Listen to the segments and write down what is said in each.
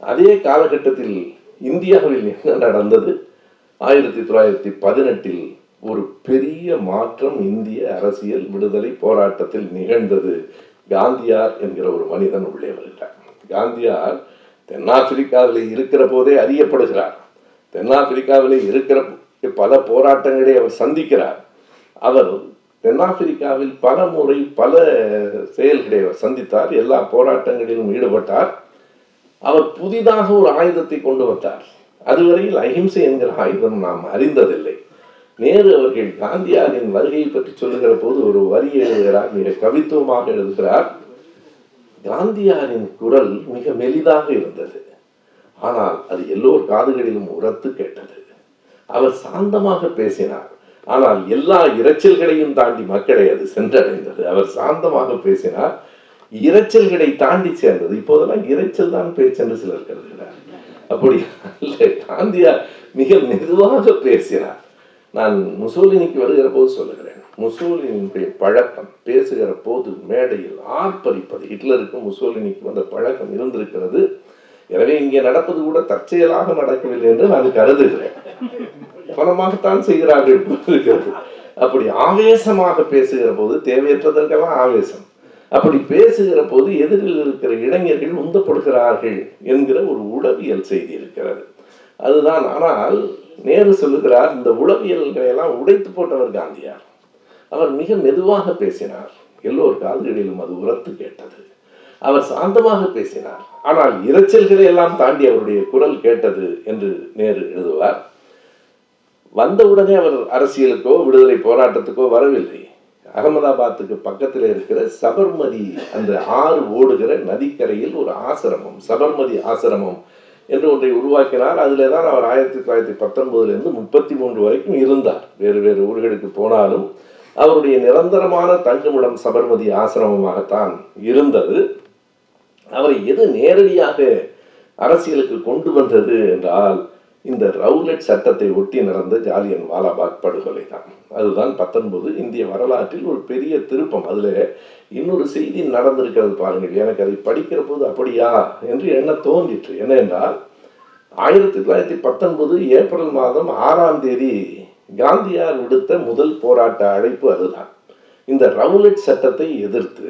அதே காலகட்டத்தில் இந்தியாவில் என்ன நடந்தது? ஆயிரத்தி தொள்ளாயிரத்தி பதினெட்டில் ஒரு பெரிய மாற்றம் இந்திய அரசியல் விடுதலை போராட்டத்தில் நிகழ்ந்தது. காந்தியார் என்கிற ஒரு மனிதன் உள்ளே வருகிறார். காந்தியார் தென்னாப்பிரிக்காவில் இருக்கிற போதே அறியப்படுகிறார். தென்னாப்பிரிக்காவில் இருக்கிற பல போராட்டங்களை அவர் சந்திக்கிறார். அவர் தென்னாப்பிரிக்காவில் பல முறை பல செயல்களை அவர் சந்தித்தார். எல்லா போராட்டங்களிலும் ஈடுபட்டார். அவர் புதிதாக ஒரு ஆயுதத்தை கொண்டு வந்தார். அதுவரையில் அஹிம்சை என்கிற ஆயுதம் நாம் அறிந்ததில்லை. நேரு அவர்கள் காந்தியாரின் வருகையை பற்றி சொல்லுகிற போது ஒரு வரி எழுதுகிறார் மிக கவித்துவமாக எழுதுகிறார். காந்தியாரின் குரல் மிக மெலிதாக இருந்தது. ஆனால் அது எல்லோர் காதுகளிலும் உரத்து கேட்டது. அவர் சாந்தமாக பேசினார். ஆனால் எல்லா இரைச்சல்களையும் தாண்டி மக்களை அது சென்றடைந்தது. அவர் சாந்தமாக பேசினார். இரைச்சல்களை தாண்டி சேர்ந்தது. இப்போதெல்லாம் இரைச்சல் தான் பேச்சென்று சிலர் கருதுகிறார். அப்படி அல்ல காந்தியார் மிக மெதுவாக பேசினார். நான் முசோலினிக்கு வருகிற போது சொல்லுகிறேன். முசோலினுடைய பழக்கம் பேசுகிற போது மேடையில் ஆர்ப்பரிப்பது ஹிட்லருக்கும் முசோலினிக்கும் அந்த பழக்கம் இருந்திருக்கிறது. எனவே இங்கே நடப்பது கூட தற்செயலாக நடக்கவில்லை என்று நான் கருதுகிறேன். பணமாகத்தான் செய்கிறார்கள் இருக்கிறது அப்படி ஆவேசமாக பேசுகிற போது தேவையற்றதற்கெல்லாம் ஆவேசம். அப்படி பேசுகிற போது எதிரில் இருக்கிற இளைஞர்கள் உந்தப்படுகிறார்கள் என்கிற ஒரு உளவியல் செய்தி இருக்கிறது. அதுதான் ஆனால் நேரு சொல்லுகிறார் இந்த உளவியல்களை எல்லாம் உடைத்து போட்டவர் காந்தியார். அவர் மிக மெதுவாக பேசினார். எல்லோர் காதுகளிலும் அது உரத்து கேட்டது. அவர் சாந்தமாக பேசினார். ஆனால் இரைச்சல்களை எல்லாம் தாண்டி அவருடைய குரல் கேட்டது என்று நேரு எழுதுவார். வந்தவுடனே அவர் அரசியலுக்கோ விடுதலை போராட்டத்துக்கோ வரவில்லை. அகமதாபாத்துக்கு பக்கத்தில் இருக்கிற சபர்மதி அந்த ஆறு ஓடுகிற நதிக்கரையில் ஒரு ஆசிரமம் சபர்மதி ஆசிரமம் என்று ஒன்றை உருவாக்கினார். அதில் தான் அவர் ஆயிரத்தி தொள்ளாயிரத்தி பத்தொன்பதுலேருந்து முப்பத்தி மூன்று வரைக்கும் இருந்தார். வேறு வேறு ஊர்களுக்கு போனாலும் அவருடைய நிரந்தரமான தங்குமிடம் சபர்மதி ஆசிரமமாகத்தான் இருந்தது. அவரை எது நேரடியாக அரசியலுக்கு கொண்டு வந்தது என்றால் இந்த ரவுலட் சட்டத்தை ஒட்டி நடந்த ஜாலியன் வாலாபாக் படுகொலை தான். அதுதான் பத்தொன்பது இந்திய வரலாற்றில் ஒரு பெரிய திருப்பம். அதில் இன்னொரு செய்தி நடந்திருக்கிறது பாருங்கள். எனக்கு அதை படிக்கிற போது அப்படியா என்று என்ன தோன்றிற்று? என்னென்றால் ஆயிரத்தி தொள்ளாயிரத்தி பத்தொன்பது ஏப்ரல் மாதம் ஆறாம் தேதி காந்தியார் விடுத்த முதல் போராட்ட அழைப்பு அதுதான். இந்த ரவுலட் சட்டத்தை எதிர்த்து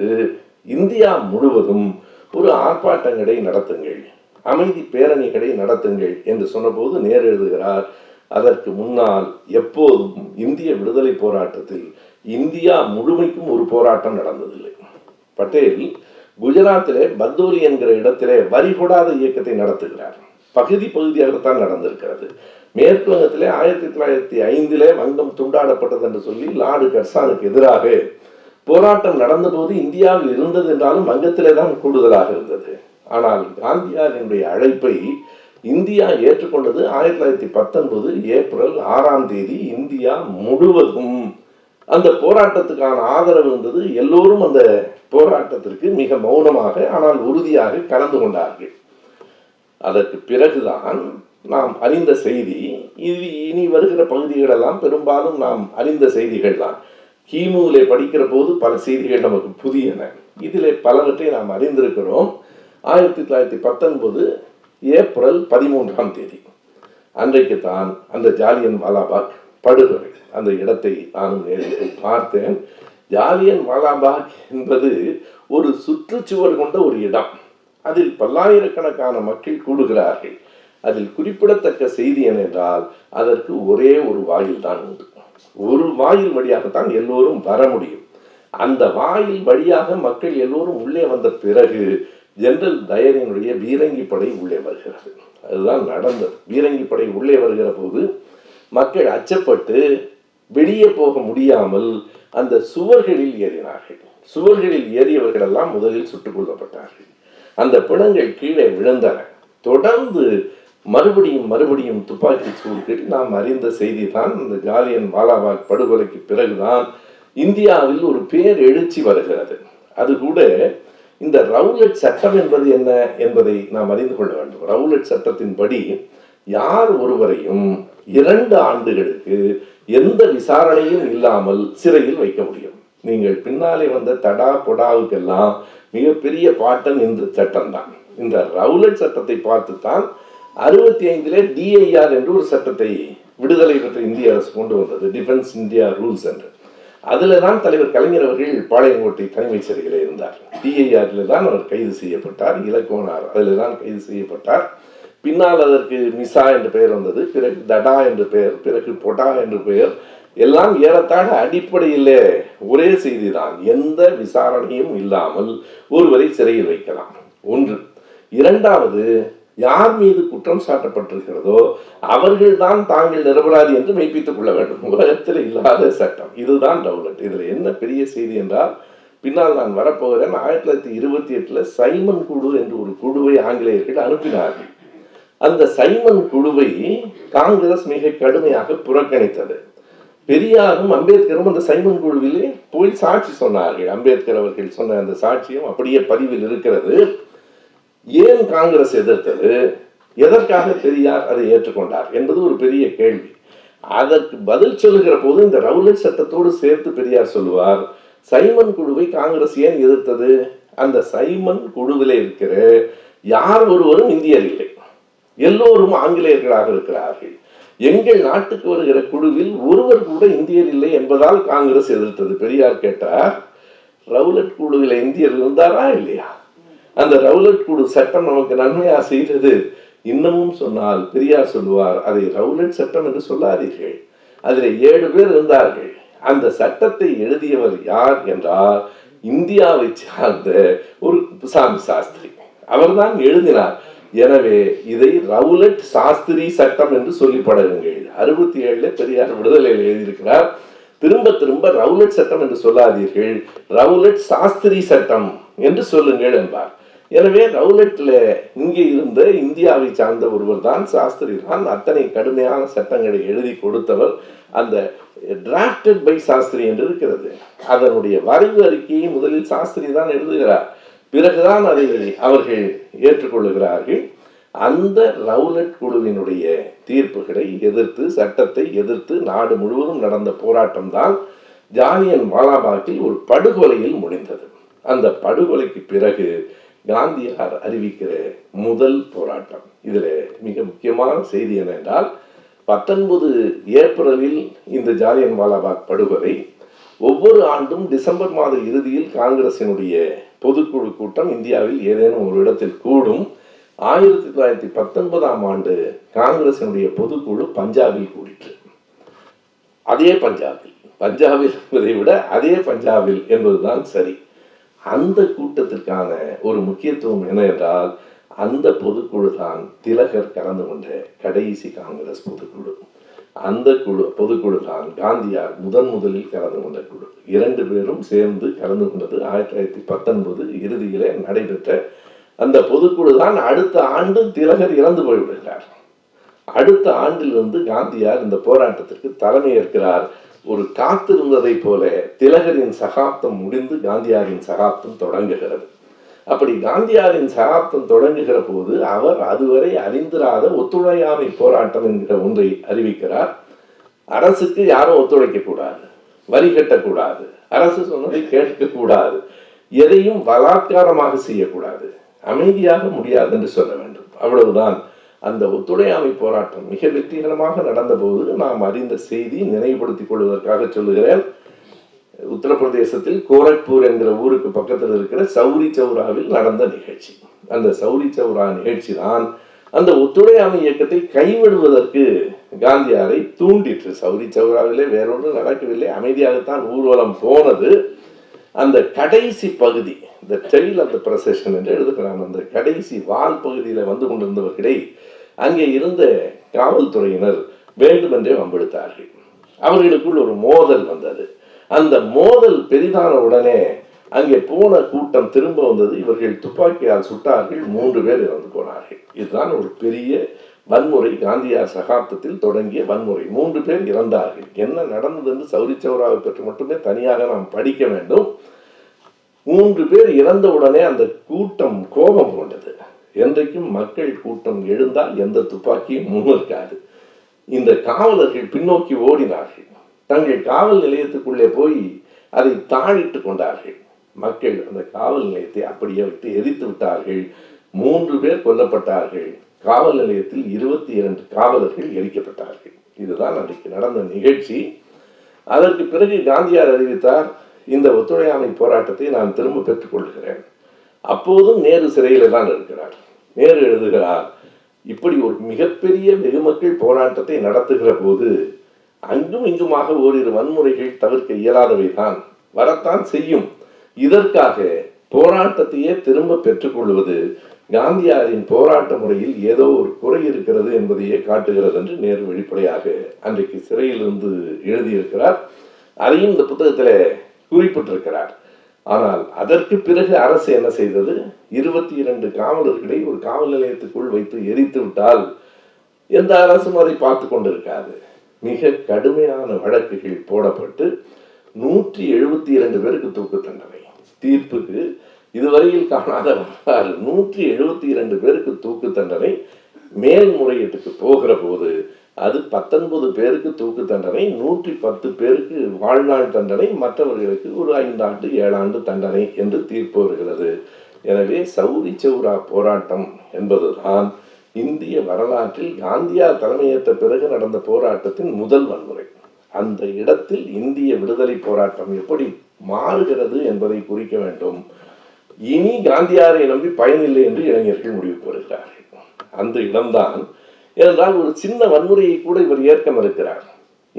இந்தியா முழுவதும் ஒரு ஆர்ப்பாட்டங்களை நடத்துங்கள். அமைதி பேரணிகளை நடத்துங்கள் என்று சொன்னபோது நேர் எழுதுகிறார். அதற்கு முன்னால் எப்போதும் இந்திய விடுதலை போராட்டத்தில் இந்தியா முழுமைக்கும் ஒரு போராட்டம் நடந்ததில்லை. பட்டேல் குஜராத்திலே பத்தோரி என்கிற இடத்திலே வரி கொடாத இயக்கத்தை நடத்துகிறார். பகுதி பகுதியாகத்தான் நடந்திருக்கிறது. மேற்கு வங்கத்திலே ஆயிரத்தி தொள்ளாயிரத்தி ஐந்திலே வங்கம் துண்டாடப்பட்டது என்று சொல்லி லார்டு கர்சானுக்கு எதிராக போராட்டம் நடந்தபோது இந்தியாவில் இருந்தது என்றாலும் வங்கத்திலே தான் கூடுதலாக இருந்தது. ஆனால் காந்தியாரினுடைய அழைப்பை இந்தியா ஏற்றுக்கொண்டது ஆயிரத்தி தொள்ளாயிரத்தி பத்தொன்பது ஏப்ரல் ஆறாம் தேதி இந்தியா முழுவதும். அந்த போராட்டத்துக்கான ஆதரவு இருந்தது. எல்லோரும் அந்த போராட்டத்திற்கு மிக மௌனமாக ஆனால் உறுதியாக கலந்து கொண்டார்கள். அதற்கு பிறகுதான் நாம் அறிந்த செய்தி இது இனி வருகிற பகுதிகளெல்லாம் பெரும்பாலும் நாம் அறிந்த செய்திகள் தான். கிமுவிலே படிக்கிற போது பல செய்திகள் நமக்கு புதியன. இதிலே பலவற்றை நாம் அறிந்திருக்கிறோம். ஆயிரத்தி தொள்ளாயிரத்தி பத்தொன்பது ஏப்ரல் பதிமூன்றாம் தேதி. அன்றைக்கு தான் அந்த ஜாலியன் வாலாபாக் படுகொலை. அந்த இடத்தை நானும் நேரில் பார்த்தேன். ஜாலியன் வாலாபாக் என்பது ஒரு சுற்றுச்சுவர் கொண்ட ஒரு இடம். அதில் பல்லாயிரக்கணக்கான மக்கள் கூடுகிறார்கள். அதில் குறிப்பிடத்தக்க செய்தி என்னென்றால் அதற்கு ஒரே ஒரு வாயில் தான் உண்டு. ஒரு வாயில் வழியாகத்தான் எல்லோரும் வர முடியும். அந்த வாயில் வழியாக மக்கள் எல்லோரும் உள்ளே வந்த பிறகு ஜெனரல் டயரினுடைய பீரங்கி படை உள்ளே வருகிறது. அதுதான் நடந்தது. பீரங்கி படை உள்ளே வருகிற போது மக்கள் அச்சப்பட்டு வெளியே போக முடியாமல் அந்த சுவர்களில் ஏறினார்கள். சுவர்களில் ஏறியவர்கள் எல்லாம் முதலில் சுட்டுக் கொல்லப்பட்டார்கள். அந்த பிணங்கள் கீழே விழுந்தன. தொடர்ந்து மறுபடியும் மறுபடியும் துப்பாக்கி சூடுகள். நாம் அறிந்த செய்தி தான் இந்த ஜாலியன் வாலாபாக் படுகொலைக்கு பிறகுதான் இந்தியாவில் ஒரு பேர் எழுச்சி வருகிறது. அது கூட இந்த ரவுலட் சட்டம் என்பது என்ன என்பதை நாம் அறிந்து கொள்ள வேண்டும். ரவுலட் சட்டத்தின்படி யார் ஒருவரையும் இரண்டு ஆண்டுகளுக்கு எந்த விசாரணையும் இல்லாமல் சிறையில் வைக்க முடியும். நீங்கள் பின்னாலே வந்த தடா பொடாவுக்கெல்லாம் மிகப்பெரிய பாட்டன் இந்த சட்டம் தான் இந்த ரவுலட் சட்டத்தை பார்த்து தான் அறுபத்தி ஐந்திலே டிஐஆர் என்று ஒரு சட்டத்தை விடுதலை பெற்ற இந்திய அரசு கொண்டு வந்தது. டிஃபென்ஸ் இந்தியா ரூல்ஸ் என்று. அதில் தான் தலைவர் கலைஞர் அவர்கள் பாளையங்கோட்டை தனிமை சிறையில் இருந்தார். டிஐஆரில் தான் அவர் கைது செய்யப்பட்டார் இலக்கோனார் அதில் தான் கைது செய்யப்பட்டார். பின்னால் அதற்கு மிசா என்று பெயர் வந்தது பிறகு தடா என்று பெயர் பிறகு பொடா என்று பெயர். எல்லாம் ஏறத்தாழ அடிப்படையிலே ஒரே செய்திதான் எந்த விசாரணையும் இல்லாமல் ஒருவரை சிறையில் வைக்கலாம். ஒன்று. இரண்டாவது யார் மீது குற்றம் சாட்டப்பட்டிருக்கிறதோ அவர்கள்தான் தாங்கள் நிரபராதி என்று மெய்ப்பித்துக் கொள்ள வேண்டும். உலகத்தில் இல்லாத சட்டம். இதுதான் டவுலட். இதில் என்ன பெரிய செய்தி என்றால் பின்னால் நான் வரப்போகிறேன். ஆயிரத்தி தொள்ளாயிரத்தி இருபத்தி எட்டுல சைமன் குழு என்று ஒரு குழுவை ஆங்கிலேயர்கள் அனுப்பினார்கள். அந்த சைமன் குழுவை காங்கிரஸ் மிக கடுமையாக புறக்கணித்தது. பெரியாரும் அம்பேத்கரும் அந்த சைமன் குழுவிலே போய் சாட்சி சொன்னார்கள். அம்பேத்கர் அவர்கள் சொன்ன அந்த சாட்சியம் அப்படியே பதிவில் இருக்கிறது. ஏன் காங்கிரஸ் எதிர்த்தது? எதற்காக பெரியார் அதை ஏற்றுக்கொண்டார் என்பது ஒரு பெரிய கேள்வி. அதற்கு பதில் சொல்லுகிற போது இந்த ரவுலட் சட்டத்தோடு சேர்த்து பெரியார் சொல்லுவார் சைமன் குழுவை காங்கிரஸ் ஏன் எதிர்த்தது? அந்த சைமன் குழுவில் இருக்கிற யார் ஒருவரும் இந்தியர் இல்லை. எல்லோரும் ஆங்கிலேயர்களாக இருக்கிறார்கள். எங்கள் நாட்டுக்கு வருகிற குழுவில் ஒருவர் கூட இந்தியர் இல்லை என்பதால் காங்கிரஸ் எதிர்த்தது. பெரியார் கேட்டார் ரவுலட் குழுவில் இந்தியர் இருந்தாரா இல்லையா? அந்த ரவுலட் கூடு சட்டம் நமக்கு நன்மையா செய்தது. இன்னமும் சொன்னால் பெரியார் சொல்லுவார் அதை ரவுலட் சட்டம் என்று சொல்லாதீர்கள். அதில் ஏழு பேர் இருந்தார்கள். அந்த சட்டத்தை எழுதியவர் யார் என்றால் இந்தியாவை சார்ந்த ஒரு சாமி சாஸ்திரி. அவர்தான் எழுதினார் எனவே இதை ரவுலட் சாஸ்திரி சட்டம் என்று சொல்லி பழகுங்கள் அறுபத்தி ஏழுல பெரியார் விடுதலையில் எழுதியிருக்கிறார் திரும்ப திரும்ப ரவுலட் சட்டம் என்று சொல்லாதீர்கள். ரவுலட் சாஸ்திரி சட்டம் என்று சொல்லுங்கள் என்பார். எனவே ரவுலட்ல இங்கே இருந்த இந்தியாவை சார்ந்த ஒருவர் தான் சாஸ்திரி தான் அத்தனை கடுமையான சட்டங்களை எழுதி கொடுத்தவர் அந்த டிராப்டட் பை சாஸ்திரி என்று இருக்கிறது. அதனுடைய வரைவு அறிக்கையை முதலில் சாஸ்திரி தான் எழுதுகிறார். பிறகுதான் அதை அவர்கள் ஏற்றுக்கொள்ளுகிறார்கள். அந்த ரவுலட் குழுவினுடைய தீர்ப்புகளை எதிர்த்து சட்டத்தை எதிர்த்து நாடு முழுவதும் நடந்த போராட்டம் தான் ஜாலியன் வாலாபாக்கில் ஒரு படுகொலையில் முடிந்தது. அந்த படுகொலைக்கு பிறகு காந்தியார் அறிவிக்கிற முதல் போராட்டம். இதில் மிக முக்கியமான செய்தி என்னென்றால் பத்தொன்பது ஏப்ரலில் இந்த ஜாலியன் வாலாபாக் படுகொலை ஒவ்வொரு ஆண்டும் டிசம்பர் மாத இறுதியில் காங்கிரசினுடைய பொதுக்குழு கூட்டம் இந்தியாவில் ஏதேனும் ஒரு இடத்தில் கூடும். ஆயிரத்தி தொள்ளாயிரத்தி பத்தொன்பதாம் ஆண்டு காங்கிரசினுடைய பொதுக்குழு பஞ்சாபில் கூடிற்று. அதே பஞ்சாபில் பஞ்சாபில் என்பதை விட அதே பஞ்சாபில் என்பதுதான் சரி. அந்த கூட்டத்திற்கான ஒரு முக்கியத்துவம் என்ன என்றால் அந்த பொதுக்குழு தான் திலகர் கலந்து கொண்ட கடைசி காங்கிரஸ் பொதுக்குழு. அந்த குழு பொதுக்குழு தான் காந்தியார் முதன் முதலில் கலந்து கொண்ட குழு. இரண்டு பேரும் சேர்ந்து கலந்து கொண்டது ஆயிரத்தி தொள்ளாயிரத்தி பத்தொன்பது இறுதியிலே நடைபெற்ற அந்த பொதுக்குழு தான் அடுத்த ஆண்டு திலகர் இறந்து போய்விடுகிறார். அடுத்த ஆண்டிலிருந்து காந்தியார் இந்த போராட்டத்திற்கு தலைமை ஏற்கிறார். ஒரு காத்திருந்ததை போல திலகரின் சகாப்தம் முடிந்து காந்தியாரின் சகாப்தம் தொடங்குகிறது. அப்படி காந்தியாரின் சகாப்தம் தொடங்குகிற போது அவர் அதுவரை அறிந்திராத ஒத்துழையாமை போராட்டம் என்கிற ஒன்றை அறிவிக்கிறார். அரசுக்கு யாரும் ஒத்துழைக்க கூடாது. வரி கட்டக்கூடாது. அரசு சொன்னதை கேட்கக்கூடாது எதையும் பலாத்காரமாக செய்யக்கூடாது. அமைதியாக முடியாது என்று சொல்ல வேண்டும். அவ்வளவுதான். அந்த ஒத்துழையாமை போராட்டம் மிக வெற்றிகரமாக நடந்தபோது நாம் அறிந்த செய்தி நினைவுபடுத்திக் கொள்வதற்காக சொல்லுகிறேன். உத்தரப்பிரதேசத்தில் கோரக்பூர் என்கிற ஊருக்கு பக்கத்தில் இருக்கிற சௌரி சௌராவில் நடந்த நிகழ்ச்சி. அந்த சௌரி சௌரா நிகழ்ச்சி தான் அந்த ஒத்துழையாமை இயக்கத்தை கைவிடுவதற்கு காந்தியாரை தூண்டிற்று. சௌரி சௌராவிலே வேறொன்றும் நடக்கவில்லை. அமைதியாகத்தான் ஊர்வலம் போனது. அந்த கடைசி பகுதி இந்த டெயில் ஆஃப் த ப்ரொசஷன் என்று எழுதுகிறான். அந்த கடைசி வால் பகுதியில் வந்து கொண்டிருந்தவர்களை அங்கே இருந்த காவல்துறையினர் வேண்டுமென்றே வம்பெடுத்தார்கள் அவர்களுக்குள் ஒரு மோதல் வந்தது. அந்த மோதல் பெரிதான உடனே அங்கே போன கூட்டம் திரும்ப வந்தது. இவர்கள் துப்பாக்கியால் சுட்டார்கள். மூன்று பேர் இறந்து போனார்கள். இதுதான் ஒரு பெரிய வன்முறை. காந்தியார் சகாப்தத்தில் தொடங்கிய வன்முறை. மூன்று பேர் இறந்தார்கள். என்ன நடந்தது என்று சௌரி சௌராவை பற்றி மட்டுமே தனியாக நாம் படிக்க வேண்டும். மூன்று பேர் இறந்த உடனே அந்த கூட்டம் கோபம் கொண்டது. என்றைக்கும் மக்கள் கூட்டம் எழுந்தால் எந்த துப்பாக்கியும் முன்னிற்காது இந்த காவலர்கள் பின்னோக்கி ஓடினார்கள். தங்கள் காவல் நிலையத்துக்குள்ளே போய் அதை தாழிட்டு கொண்டார்கள். மக்கள் அந்த காவல் நிலையத்தை அப்படியே விட்டு எரித்து விட்டார்கள். மூன்று பேர் கொல்லப்பட்டார்கள். காவல் நிலையத்தில் இருபத்தி இரண்டு காவலர்கள் எரிக்கப்பட்டார்கள். இதுதான் அன்றைக்கு நடந்த நிகழ்ச்சி. அதற்கு பிறகு காந்தியார் அறிவித்தார் இந்த ஒத்துழையாமை போராட்டத்தை நான் திரும்ப பெற்றுக் கொள்கிறேன் அப்போதும் நேரு சிறையில் தான் இருக்கிறார். நேரு எழுதுகிறார் இப்படி ஒரு மிகப்பெரிய வெகுமக்கள் போராட்டத்தை நடத்துகிற போது அங்கும் இங்குமாக ஓரிரு வன்முறைகள் தவிர்க்க இயலாதவை தான். வரத்தான் செய்யும். இதற்காக போராட்டத்தையே திரும்ப பெற்றுக்கொள்வது காந்தியாரின் போராட்ட முறையில் ஏதோ ஒரு குறை இருக்கிறது என்பதையே காட்டுகிறது என்று நேரு வெளிப்படையாக அன்றைக்கு சிறையிலிருந்து எழுதியிருக்கிறார். அதையும் இந்த புத்தகத்தில் குறிப்பிட்டிருக்கிறார். ஆனால் அதற்கு பிறகு அரசு என்ன செய்தது? இருபத்தி இரண்டு காவலர்களை ஒரு காவல் நிலையத்துக்குள் வைத்து எரித்து விட்டால் எந்த அரசும் அதை பார்த்து கொண்டிருக்காது. மிக கடுமையான வழக்குகள் போடப்பட்டு நூற்றி எழுபத்தி இரண்டு பேருக்கு தூக்கு தண்டனை. தீர்ப்புக்கு இதுவரையில் காணாத வரலாறு நூற்றி எழுபத்தி இரண்டு பேருக்கு தூக்கு தண்டனை மேல்முறையீட்டுக்கு போகிற போது அது பத்தொன்பது பேருக்கு தூக்கு தண்டனை நூற்றி பத்து பேருக்கு வாழ்நாள் தண்டனை மற்றவர்களுக்கு ஒரு ஐந்தாண்டு ஏழாண்டு தண்டனை என்று தீர்ப்பு வருகிறது. எனவே சௌரி சௌரா போராட்டம் என்பதுதான் இந்திய வரலாற்றில் காந்தியார் தலைமையேற்ற பிறகு நடந்த போராட்டத்தின் முதல் வன்முறை. அந்த இடத்தில் இந்திய விடுதலை போராட்டம் எப்படி மாறுகிறது என்பதை குறிக்க வேண்டும். இனி காந்தியாரை நம்பி பயனில்லை என்று இளைஞர்கள் முடிவு வருகிறார்கள் அந்த இடம்தான் ஏனென்றால் ஒரு சின்ன வன்முறையை கூட இவர் ஏற்க மறுக்கிறார்.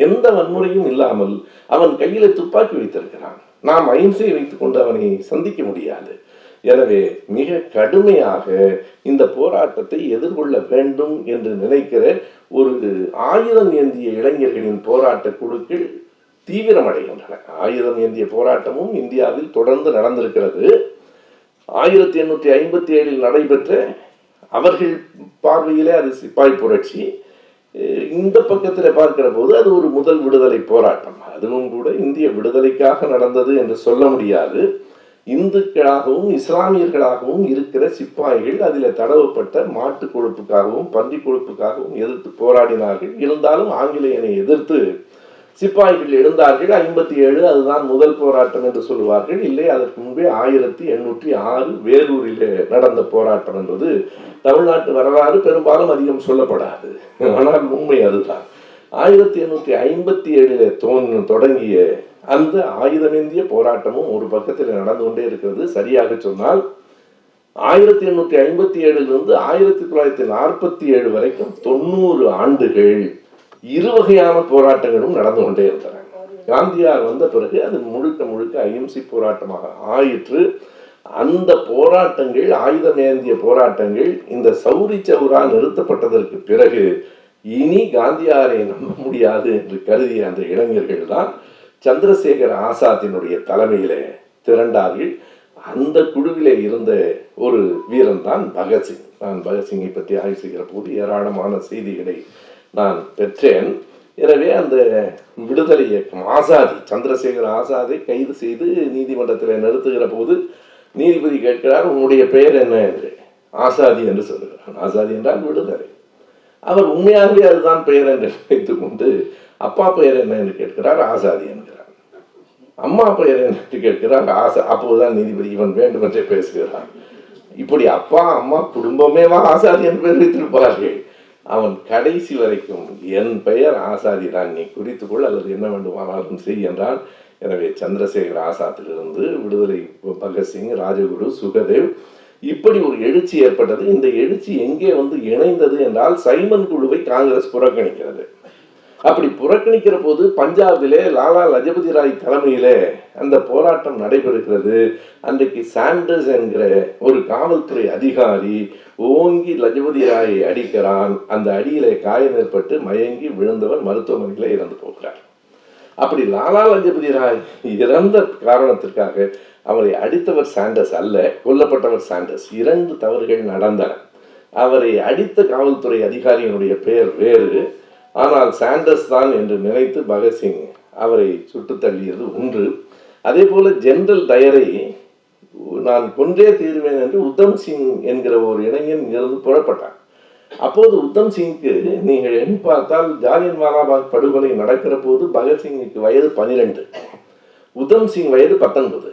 எந்த வன்முறையும் இல்லாமல் அவன் கையில துப்பாக்கி வைத்திருக்கிறான். நாம் அಹಿಂசையை வைத்துக் கொண்டு அவனை சந்திக்க முடியாது. எனவே மிக கடுமையாக இந்த போராட்டத்தை எதிர்கொள்ள வேண்டும் என்று நினைக்கிற ஒரு ஆயுதம் ஏந்திய இளைஞர்களின் போராட்ட குழுக்கள் தீவிரமடைகின்றன. ஆயுதம் ஏந்திய போராட்டமும் இந்தியாவில் தொடர்ந்து நடந்திருக்கிறது. ஆயிரத்தி எண்ணூற்றி ஐம்பத்தி ஏழில் நடைபெற்ற அவர்கள் பார்வையிலே அது சிப்பாய் புரட்சி. இந்த பக்கத்தில் பார்க்கிற போது அது ஒரு முதல் விடுதலை போராட்டம். அதுவும் கூட இந்திய விடுதலைக்காக நடந்தது என்று சொல்ல முடியாது. இந்துக்களாகவும் இஸ்லாமியர்களாகவும் இருக்கிற சிப்பாய்கள் அதில் தடவப்பட்ட மாட்டு கொழுப்புக்காகவும் பன்றி கொழுப்புக்காகவும் எதிர்த்து போராடினார்கள். இருந்தாலும் ஆங்கிலேயனை எதிர்த்து சிப்பாய்கள் எழுந்தார்கள். ஐம்பத்தி ஏழு அதுதான் முதல் போராட்டம் என்று சொல்லுவார்கள். இல்லை அதற்கு முன்பே ஆயிரத்தி எண்ணூற்றி ஆறு வேலூரிலே நடந்த போராட்டம் என்பது தமிழ்நாட்டு வரலாறு பெரும்பாலும் அதிகம் சொல்லப்படாது. ஆனால் உண்மை அதுதான். ஆயிரத்தி எண்ணூற்றி ஐம்பத்தி ஏழிலே தோன் தொடங்கிய அந்த ஆயுதமேந்திய போராட்டமும் ஒரு பக்கத்தில் நடந்து கொண்டே இருக்கிறது. சரியாக சொன்னால் ஆயிரத்தி எண்ணூற்றி ஐம்பத்தி ஏழுலிருந்து ஆயிரத்தி தொள்ளாயிரத்தி நாற்பத்தி ஏழு வரைக்கும் தொண்ணூறு ஆண்டுகள் இரு வகையான போராட்டங்களும் நடந்து கொண்டே இருந்தன காந்தியார் வந்த பிறகு அது முழுக்க முழுக்க அகிம்சை போராட்டமாக ஆயிற்று. அந்த போராட்டங்கள் ஆயுதமேந்திய போராட்டங்கள் இந்த சௌரி சௌரா நிறுத்தப்பட்டதற்கு பிறகு இனி காந்தியாரை நம்ப முடியாது என்று கருதிய அந்த இளைஞர்கள் தான் சந்திரசேகர ஆசாத்தினுடைய தலைமையிலே திரண்டார்கள். அந்த குழுவிலே இருந்த ஒரு வீரன் தான் பகத்சிங். நான் பகத்சிங்கை பற்றி ஆய்வு செய்கிற போது ஏராளமான செய்திகளை நான் பெற்றேன். எனவே அந்த விடுதலை இயக்கம் ஆசாதி சந்திரசேகர் ஆசாதை கைது செய்து நீதிமன்றத்தில் நிறுத்துகிற போது நீதிபதி கேட்கிறார் உன்னுடைய பெயர் என்ன? என்று. ஆசாதி என்று சொல்லுகிறான் ஆசாதி என்றால் விடுதலை. அவர் உண்மையாகவே அதுதான் பெயர் என்று நினைத்து கொண்டு அப்பா பெயர் என்ன? என்று கேட்கிறார். ஆசாதி என்கிறார். அம்மா பெயர் என்ன? என்று கேட்கிறார். ஆசா அப்போதுதான் நீதிபதி இவன் வேண்டுமென்றே பேசுகிறான். இப்படி அப்பா அம்மா குடும்பமேவா ஆசாதி என்று பெயர் வைத்திருப்பார்கள். அவன் கடைசி வரைக்கும் என் பெயர் ஆசாதி தான். நீ குறித்துக்கொள் அல்லது என்ன வேண்டுமானாலும் செய் என்றான். எனவே சந்திரசேகர் ஆசாத்திலிருந்து விடுதலை பகத்சிங் ராஜகுரு சுகதேவ் இப்படி ஒரு எழுச்சி ஏற்பட்டது. இந்த எழுச்சி எங்கே வந்து இணைந்தது என்றால் சைமன் குழுவை காங்கிரஸ் புறக்கணிக்கிறது. அப்படி புறக்கணிக்கிற போது பஞ்சாபிலே லாலா லஜபதி ராய் தலைமையிலே அந்த போராட்டம் நடைபெறுகிறது. அன்றைக்கு சாண்டர்ஸ் என்கிற ஒரு காவல்துறை அதிகாரி ஓங்கி லஜபதி ராயை அடிக்கிறான். அந்த அடியிலே காயம் ஏற்பட்டு மயங்கி விழுந்தவர் மருத்துவமனையிலே இறந்து போகிறார். அப்படி லாலா லஜபதி ராய் இறந்த காரணத்திற்காக அவரை அடித்தவர் சாண்டர்ஸ் அல்ல கொல்லப்பட்டவர் சாண்டர்ஸ். இரண்டு தவறுகள் நடந்தன. அவரை அடித்த காவல்துறை அதிகாரியினுடைய பெயர் வேறு. ஆனால் சாண்டர்ஸ் தான் என்று நினைத்து பகத்சிங் அவரை சுட்டு தள்ளியது ஒன்று. அதே போல ஜெனரல் டயரை நான் கொன்றே தீர்வேன் என்று உத்தம் சிங் என்கிற ஒரு இளைஞன் இருந்து புறப்பட்டான். அப்போது உத்தம் சிங்க்கு நீங்கள் எண்ணி பார்த்தால் ஜாலியன் வாலாபாக் படுகொலை நடக்கிற போது பகத்சிங்குக்கு வயது பனிரெண்டு. உத்தம் சிங் வயது பத்தொன்பது.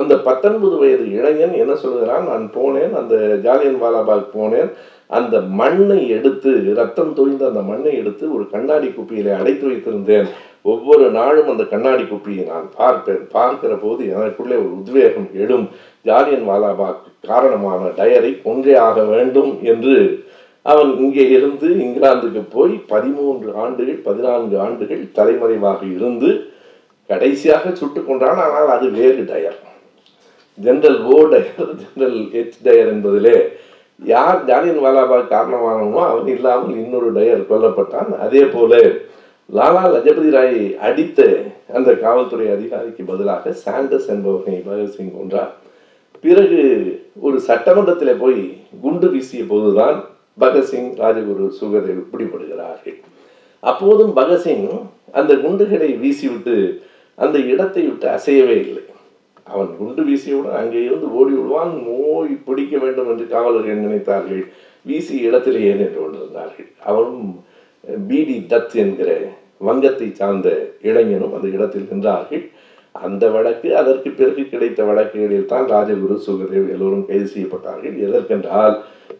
அந்த பத்தொன்பது வயது இளைஞன் என்ன சொல்கிறான்? நான் போனேன் அந்த ஜாலியன் வாலாபாக் போனேன். அந்த மண்ணை எடுத்து ரத்தம் தொழிந்த அந்த மண்ணை எடுத்து ஒரு கண்ணாடி குப்பியிலே அடைத்து வைத்திருந்தேன். ஒவ்வொரு நாளும் அந்த கண்ணாடி குப்பியை நான் பார்ப்பேன். பார்க்கிற போது எனக்குள்ளே ஒரு உத்வேகம் எழும். ஜாலியன் வாலாபாக் காரணமான டயரை கொன்றே ஆக வேண்டும் என்று அவன் இங்கே இருந்து இங்கிலாந்துக்கு போய் பதிமூன்று ஆண்டுகள் பதினான்கு ஆண்டுகள் தலைமறைவாக இருந்து கடைசியாக சுட்டுக் கொண்டான் ஆனால் அது வேறு Dyer. General O Dyer general H Dyer என்பதிலே யார் ஜாலியன் வாலாபாக் காரணமானவனோ அவன் இல்லாமல் இன்னொரு டயர் கொல்லப்பட்டான். அதே போல லாலா லஜபதி ராயை அடித்த அந்த காவல்துறை அதிகாரிக்கு பதிலாக சாண்டஸ் என்பவனை பகத்சிங் கொன்றார். பிறகு ஒரு சட்டமன்றத்தில் போய் குண்டு வீசிய போதுதான் பகத்சிங் ராஜகுரு சுகதேவ் பிடிபடுகிறார்கள். அப்போதும் பகத்சிங் அந்த குண்டுகளை வீசிவிட்டு அந்த இடத்தை விட்டு அசையவே இல்லை. அவன் குண்டு வீசியவுடன் அங்கே இருந்து ஓடி விடுவான் நோய் பிடிக்க வேண்டும் என்று காவலர்கள் நினைத்தார்கள்? வீசி இடத்திலேயே நின்று கொண்டிருந்தார்கள். அவனும் பிடி தத் என்கிற வங்கத்தை சார்ந்த இளைஞனும் அந்த இடத்தில் நின்றார்கள். அந்த வழக்கு அதற்கு பிறகு கிடைத்த வழக்குகளில் தான் ராஜகுரு சுகதேவ் எல்லோரும் கைது செய்யப்பட்டார்கள். எதற்கென்றால்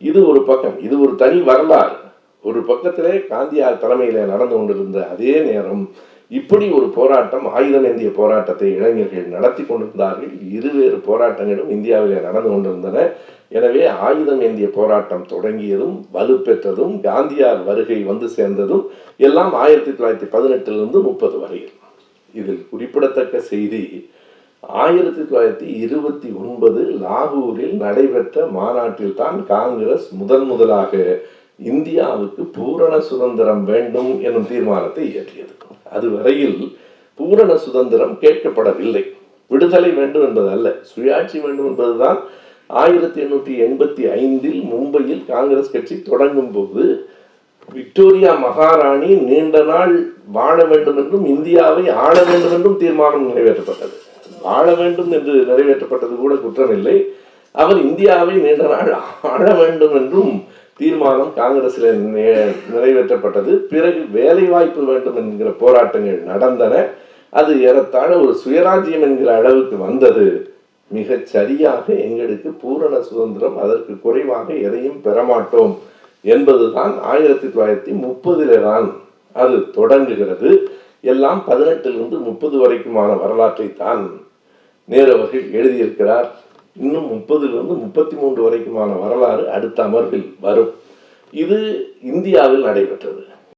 இது ஒரு பக்கம் இது ஒரு தனி வரலாறு. ஒரு பக்கத்திலே காந்தியார் தலைமையில் நடந்து கொண்டிருந்த அதே நேரம் இப்படி ஒரு போராட்டம் ஆயுதம் ஏந்திய போராட்டத்தை இளைஞர்கள் நடத்தி கொண்டிருந்தார்கள். இருவேறு போராட்டங்களும் இந்தியாவிலே நடந்து கொண்டிருந்தன. எனவே ஆயுதம் ஏந்திய போராட்டம் தொடங்கியதும் வலுப்பெற்றதும் காந்தியார் வருகை வந்து சேர்ந்ததும் எல்லாம் ஆயிரத்தி தொள்ளாயிரத்தி பதினெட்டிலிருந்து முப்பது வரையில் இதில் குறிப்பிடத்தக்க செய்தி ஆயிரத்தி தொள்ளாயிரத்தி இருபத்தி ஒன்பது லாகூரில் நடைபெற்ற மாநாட்டில் தான் காங்கிரஸ் முதன் முதலாக இந்தியாவுக்கு பூரண சுதந்திரம் வேண்டும் எனும் தீர்மானத்தை இயற்றியது. அதுவரையில் பூரண சுதந்திரம் கேட்கப்படவில்லை. விடுதலை வேண்டும் என்பது அல்ல. சுயாட்சி வேண்டும் என்பதுதான் ஆயிரத்தி எண்ணூற்றி எண்பத்தி ஐந்தில் மும்பையில் காங்கிரஸ் கட்சி தொடங்கும் போது விக்டோரியா மகாராணி நீண்ட நாள் வாழ வேண்டும் என்றும் இந்தியாவை ஆள வேண்டும் என்றும் தீர்மானம் நிறைவேற்றப்பட்டது. வாழ வேண்டும் என்று நிறைவேற்றப்பட்டது கூட குற்றமில்லை. அவர் இந்தியாவை நீண்ட நாள் ஆள வேண்டும் என்றும் தீர்மானம் காங்கிரஸில் நிறைவேற்றப்பட்டது. பிறகு வேலை வாய்ப்பு வேண்டும் என்கிற போராட்டங்கள் நடந்தன. அது ஏறத்தாழ ஒரு சுயராஜ்யம் என்கிற அளவுக்கு வந்தது. மிகச் சரியாக எங்களுக்கு பூரண சுதந்திரம் அதற்கு குறைவாக எதையும் பெறமாட்டோம் என்பதுதான் ஆயிரத்தி தொள்ளாயிரத்தி முப்பதிலே தான் அது தொடங்குகிறது. எல்லாம் பதினெட்டிலிருந்து முப்பது வரைக்குமான வரலாற்றை தான் நேரு அவர்கள் எழுதியிருக்கிறார். இன்னும் முப்பதிலிருந்து முப்பத்தி மூன்று வரைக்குமான வரலாறு அடுத்த அமர்வில் வரும். இது இந்தியாவில் நடைபெற்றது.